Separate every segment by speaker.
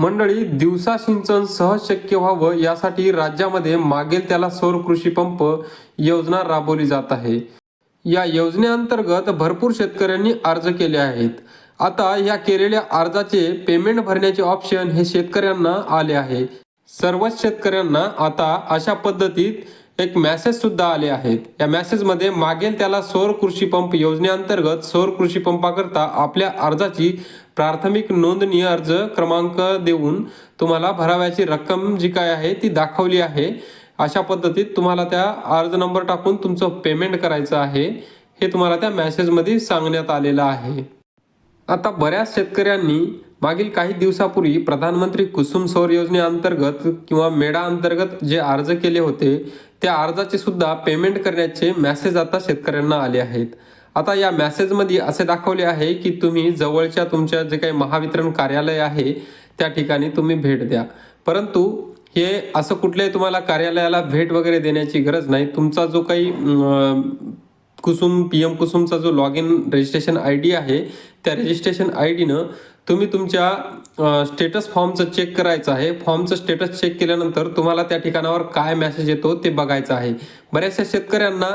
Speaker 1: मंडळी दिवसा सिंचन सहज शक्य व्हावं यासाठी राज्यामध्ये मागेल त्याला सौर कृषी पंप योजना राबवली जात आहे. या योजनेअंतर्गत भरपूर शेतकऱ्यांनी अर्ज केले आहेत. आता या केलेल्या अर्जाचे पेमेंट भरण्याचे ऑप्शन हे शेतकऱ्यांना आले आहे. सर्वच शेतकऱ्यांना आता अशा पद्धतीत एक मॅसेज सुद्धा आले आहेत. या मॅसेजमध्ये मागेल त्याला सौर कृषी पंप योजनेअंतर्गत सौर कृषी पंपाकरता आपल्या अर्जाची प्राथमिक नोंदणी अर्ज क्रमांक देऊन तुम्हाला भराव्याची रक्कम जी काय आहे ती दाखवली आहे. अशा पद्धतीत तुम्हाला त्या अर्ज नंबर टाकून तुमचं पेमेंट करायचं आहे. हे तुम्हाला त्या मॅसेजमध्ये सांगण्यात आलेलं आहे. आता बऱ्याच शेतकऱ्यांनी मागील काही दिवसापूर्वी प्रधानमंत्री कुसुम सौर योजनेअंतर्गत किंवा मेडा अंतर्गत जे अर्ज केले होते त्या अर्जाचे सुद्धा पेमेंट करण्याचे मॅसेज आता शेतकऱ्यांना आले आहेत. आता या मेसेजमध्ये असे दाखवले आहे की तुम्ही जवळच्या तुमच्या जे काही महावितरण कार्यालय आहे त्या ठिकाणी तुम्ही भेट द्या. परंतु हे असं कुठल्याही तुम्हाला कार्यालयाला भेट वगैरे देण्याची गरज नाही. तुमचा जो काही कुसुम पी एम कुसुमचा जो log in registration I D आहे त्या रजिस्ट्रेशन आय डीनं तुम्ही तुमच्या स्टेटस फॉर्मचं चेक करायचं आहे. फॉर्मचं स्टेटस चेक केल्यानंतर तुम्हाला त्या ठिकाणावर काय मेसेज येतो ते बघायचं आहे. बऱ्याचशा शेतकऱ्यांना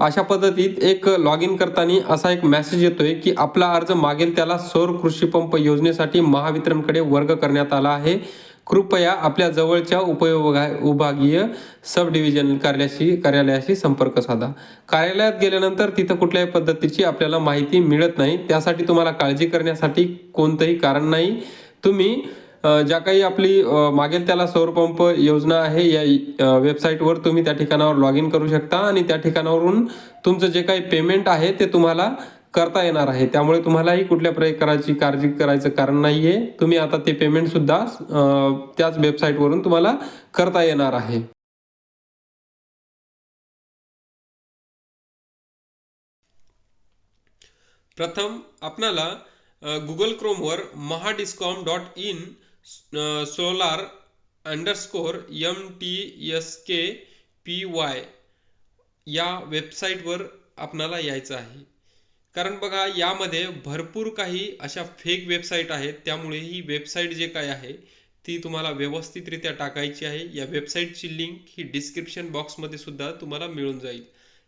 Speaker 1: अशा पद्धतीत एक लॉग इन करताना असा एक मेसेज येतोय की आपला अर्ज मागेल त्याला सौर कृषी पंप योजनेसाठी महावितरणकडे वर्ग करण्यात आला आहे. कृपया आपल्या जवळच्या उपयोगा विभागीय सब डिव्हिजन कार्यालयाशी कार्यालयाशी संपर्क साधा. कार्यालयात गेल्यानंतर तिथं कुठल्याही पद्धतीची आपल्याला माहिती मिळत नाही. त्यासाठी तुम्हाला काळजी करण्यासाठी कोणतंही कारण नाही. तुम्ही ज्या काही आपली मागेल त्याला सौर पंप योजना आहे या वेबसाईटवर तुम्ही त्या ठिकाणावर लॉग इन करू शकता आणि त्या ठिकाणावरून तुमचं जे काही पेमेंट आहे ते तुम्हाला करता येणार आहे. त्यामुळे तुम्हालाही कुठल्या प्रकाराची काळजी करायचं कारण नाहीये. तुम्ही आता ते पेमेंट सुद्धा त्याच वेबसाईटवरून तुम्हाला करता येणार आहे. प्रथम आपणाला Google क्रोमवर Mahadiscom dot in solar underscore M T S K P Y या वेबसाईटवर आपणाला यायचं आहे. कारण बघा यामध्ये भरपूर काही अशा फेक वेबसाईट आहेत. त्यामुळे ही वेबसाईट जे काय आहे ती तुम्हाला व्यवस्थितरित्या टाकायची आहे. या वेबसाईटची लिंक ही डिस्क्रिप्शन बॉक्समध्ये सुद्धा तुम्हाला मिळून जाईल.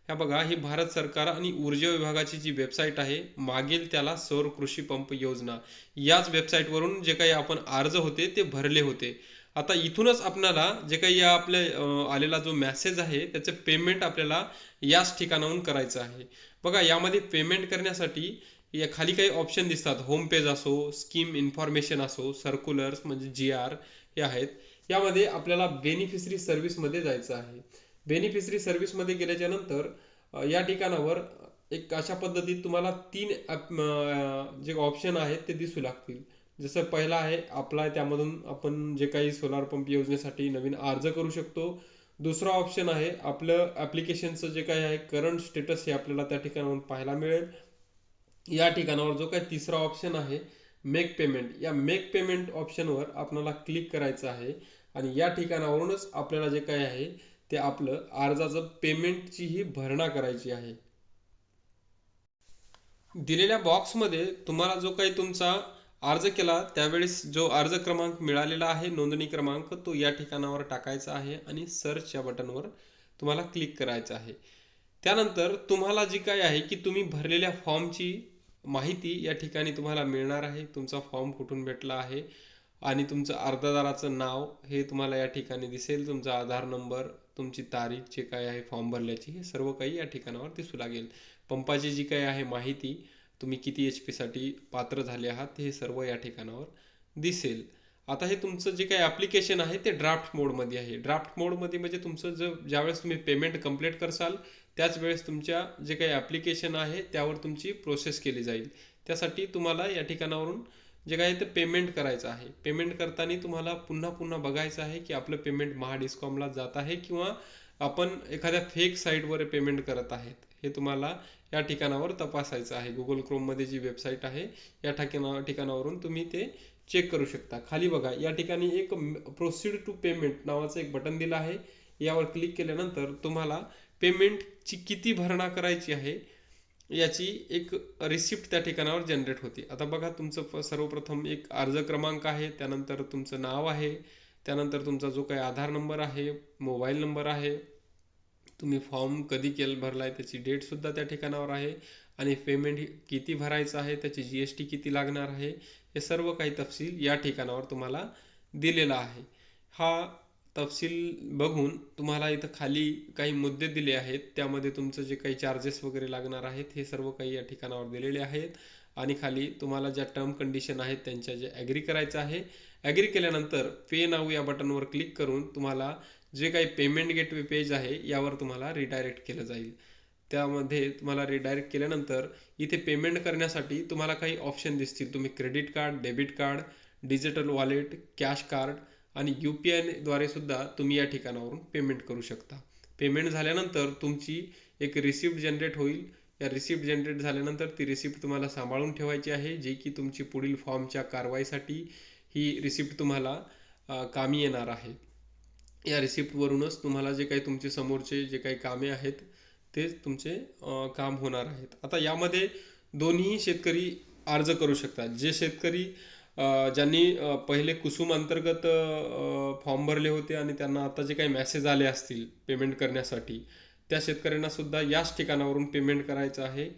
Speaker 1: ह्या बघा ही भारत सरकार आणि ऊर्जा विभागाची जी वेबसाईट आहे मागील त्याला सौर कृषी पंप योजना. याच वेबसाईटवरून जे काही आपण अर्ज होते ते भरले होते. आता इथूनच आपल्याला जे काही या आपल्या आलेला जो मेसेज आहे त्याचं पेमेंट आपल्याला याच ठिकाणाहून करायचं आहे. बघा यामध्ये पेमेंट करण्यासाठी या खाली काही ऑप्शन दिसतात. होम पेज असो स्कीम इन्फॉर्मेशन असो सर्क्युलर्स म्हणजे जी आर हे आहेत. यामध्ये आपल्याला बेनिफिशरी सर्व्हिसमध्ये जायचं आहे. बेनिफिशरी सर्व्हिसमध्ये गेल्याच्यानंतर या ठिकाणावर एक अशा पद्धतीत तुम्हाला तीन जे ऑप्शन आहेत ते दिसू लागतील. जसं पहिला आहे अप्लाय त्यामधून आपण जे काही सोलार पंप योजनेसाठी नवीन अर्ज करू शकतो. दुसरा ऑप्शन आहे आपलं ॲप्लिकेशनचं जे काही आहे करंट स्टेटस हे आपल्याला त्या ठिकाणावरून पाहायला मिळेल. या ठिकाणावर जो काही तिसरा ऑप्शन आहे मेक पेमेंट या मेक पेमेंट ऑप्शनवर आपल्याला क्लिक करायचं आहे. आणि या ठिकाणावरूनच आपल्याला जे काही आहे ते आपलं अर्जाचं पेमेंटचीही भरणा करायची आहे. दिलेल्या बॉक्समध्ये तुम्हाला जो काही तुमचा अर्ज केला त्यावेळेस जो अर्ज क्रमांक मिळालेला आहे नोंदणी क्रमांक तो या ठिकाणावर टाकायचा आहे आणि सर्च या बटनवर तुम्हाला क्लिक करायचं आहे. त्यानंतर तुम्हाला जी काय आहे की तुम्ही भरलेल्या फॉर्मची माहिती या ठिकाणी तुम्हाला मिळणार आहे. तुमचा फॉर्म कुठून भेटला आहे. आणि तुमचं अर्जदाराचं नाव हे तुम्हाला या ठिकाणी दिसेल. तुमचा आधार नंबर तुमची तारीख जे काय आहे फॉर्म भरल्याची हे सर्व काही या ठिकाणावर दिसू लागेल. पंपाची जी काही आहे माहिती तुम्ही किती एच पीसाठी पात्र झाले आहात हे सर्व या ठिकाणावर दिसेल. आता हे तुमचं जे काही ॲप्लिकेशन आहे ते ड्राफ्ट मोडमध्ये आहे. ड्राफ्ट मोडमध्ये म्हणजे तुमचं जर ज्यावेळेस तुम्ही पेमेंट कंप्लीट करसाल त्याच वेळेस तुमच्या जे काही ॲप्लिकेशन आहे त्यावर तुमची प्रोसेस केली जाईल. त्यासाठी तुम्हाला या ठिकाणावरून जे काय ते पेमेंट करायचं आहे. पेमेंट करताना तुम्हाला पुन्हा पुन्हा बघायचं आहे की आपलं पेमेंट महाडिस्कॉमला जात आहे किंवा आपण एखाद्या फेक साईटवर पेमेंट करत आहेत. हे तुम्हाला या ठिकाणावर तपासायचं आहे. गुगल क्रोममध्ये जी वेबसाईट आहे या ठिकाणा ठिकाणावरून तुम्ही ते चेक करू शकता. खाली बघा या ठिकाणी एक प्रोसीड टू पेमेंट नावाचं एक बटन दिलं आहे. यावर क्लिक केल्यानंतर तुम्हाला पेमेंटची किती भरणा करायची आहे याची एक रिसिप्ट त्या ठिकाणावर जनरेट होते. आता बघा तुमचं फ- सर्वप्रथम एक अर्ज क्रमांक आहे त्यानंतर तुमचं नाव आहे त्यानंतर तुमचा जो काही आधार नंबर आहे मोबाईल नंबर आहे तुम्ही फॉर्म कधी केलं भरलाय त्याची डेट सुद्धा त्या ठिकाणावर आहे आणि पेमेंट किती भरायचं आहे त्याची जी एस टी किती लागणार आहे हे सर्व काही तपशील या ठिकाणावर तुम्हाला दिलेला आहे. हा तपशील बघून तुम्हाला इथं खाली काही मुद्दे दिले आहेत. त्यामध्ये तुमचं जे काही चार्जेस वगैरे लागणार आहेत हे सर्व काही या ठिकाणावर दिलेले आहेत. आणि खाली तुम्हाला ज्या टर्म कंडिशन आहेत त्यांच्या जे ॲग्री करायचं आहे. ॲग्री केल्यानंतर पे नाऊ या बटनवर क्लिक करून तुम्हाला जे काही पेमेंट गेटवे पेज आहे यावर तुम्हाला रिडायरेक्ट केलं जाईल. त्यामध्ये तुम्हाला रिडायरेक्ट केल्यानंतर इथे पेमेंट करण्यासाठी तुम्हाला काही ऑप्शन दिसतील. तुम्ही credit card debit card digital wallet cash card आणि यू पी आयद्वारे सुद्धा तुम्ही या ठिकाणावरून पेमेंट करू शकता. पेमेंट झाल्यानंतर तुमची एक रिसिप्ट जनरेट होईल. या रिसिप्ट जनरेट झाल्यानंतर ती रिसिप्ट तुम्हाला सांभाळून ठेवायची आहे जी की तुमची पुढील फॉर्मच्या कारवाईसाठी ही रिसिप्ट तुम्हाला कामी येणार आहे. या रिसिप्टवरूनच तुम्हाला जे काही तुमचे समोरचे जे काही कामे आहेत ते तुमचे काम होणार आहेत. आता यामध्ये दोन्ही शेतकरी अर्ज करू शकतात. जे शेतकरी ज्यांनी पहिले कुसुम अंतर्गत फॉर्म भरले होते आणि त्यांना आता जे काही मॅसेज आले असतील पेमेंट करण्यासाठी त्या शेतकऱ्यांना सुद्धा याच ठिकाणावरून पेमेंट करायचं आहे.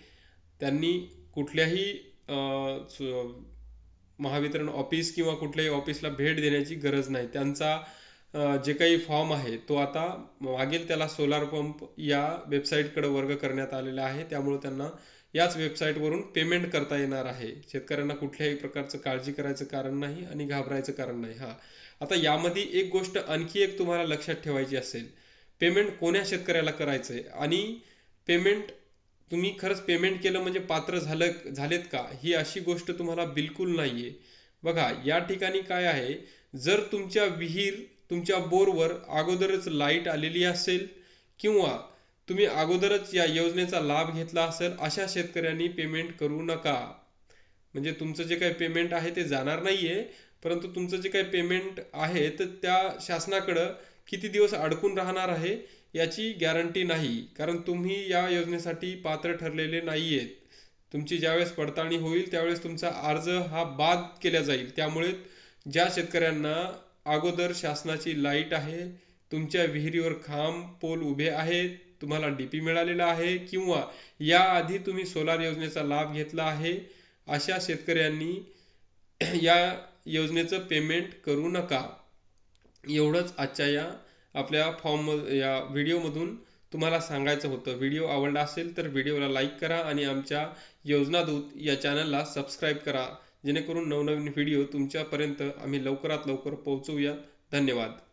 Speaker 1: त्यांनी कुठल्याही महावितरण ऑफिस किंवा कुठल्याही ऑफिसला भेट देण्याची गरज नाही. त्यांचा जे काही फॉर्म आहे तो आता मागील त्याला सोलार पंप या वेबसाईटकडे वर्ग करण्यात आलेला आहे. त्यामुळे त्यांना याच वेबसाईटवरून पेमेंट करता येणार आहे. शेतकऱ्यांना कुठल्याही प्रकारचं काळजी करायचं कारण नाही आणि घाबरायचं कारण नाही. हा. आता यामध्ये एक गोष्ट आणखी एक तुम्हाला लक्षात ठेवायची असेल. पेमेंट कोण्या शेतकऱ्याला करायचंय? आणि पेमेंट तुम्ही खरंच पेमेंट केलं म्हणजे पात्र झालं झालेत का? ही अशी गोष्ट तुम्हाला बिलकुल नाहीये. बघा या ठिकाणी काय आहे? जर तुमच्या विहीर तुमच्या बोरवर अगोदरच लाइट आलेली असेल किंवा तुम्ही अगोदरच या योजनेचा लाभ घेतला असेल अशा शेतकऱ्यांनी पेमेंट करू नका. म्हणजे तुमचं जे काही पेमेंट आहे ते जाणार नाहीये परंतु तुमचं जे काही पेमेंट आहे तर त्या शासनाकडं किती दिवस अडकून राहणार आहे याची गॅरंटी नाही. कारण तुम्ही या योजनेसाठी पात्र ठरलेले नाहीयेत. तुमची ज्यावेळेस पडताळणी होईल त्यावेळेस तुमचा अर्ज हा बाद केला जाईल. त्यामुळे ज्या शेतकऱ्यांना अगोदर शासनाची लाइट आहे तुमच्या विहिरीवर खांब पोल उभे आहेत तुम्हाला डीपी मिळालेला आहे किंवा याआधी तुम्ही सोलार योजनेचा लाभ घेतला आहे अशा शेतकऱ्यांनी या योजनेचं पेमेंट करू नका. एवढंच आजच्या या आपल्या फॉर्म या व्हिडिओमधून तुम्हाला सांगायचं होतं. व्हिडिओ आवडला असेल तर व्हिडिओला लाईक करा आणि आमच्या योजनादूत या चॅनलला सबस्क्राईब करा. जेणेकरून नवनवीन व्हिडिओ तुमच्यापर्यंत आम्ही लवकरात लवकर पोहोचवूयात. धन्यवाद.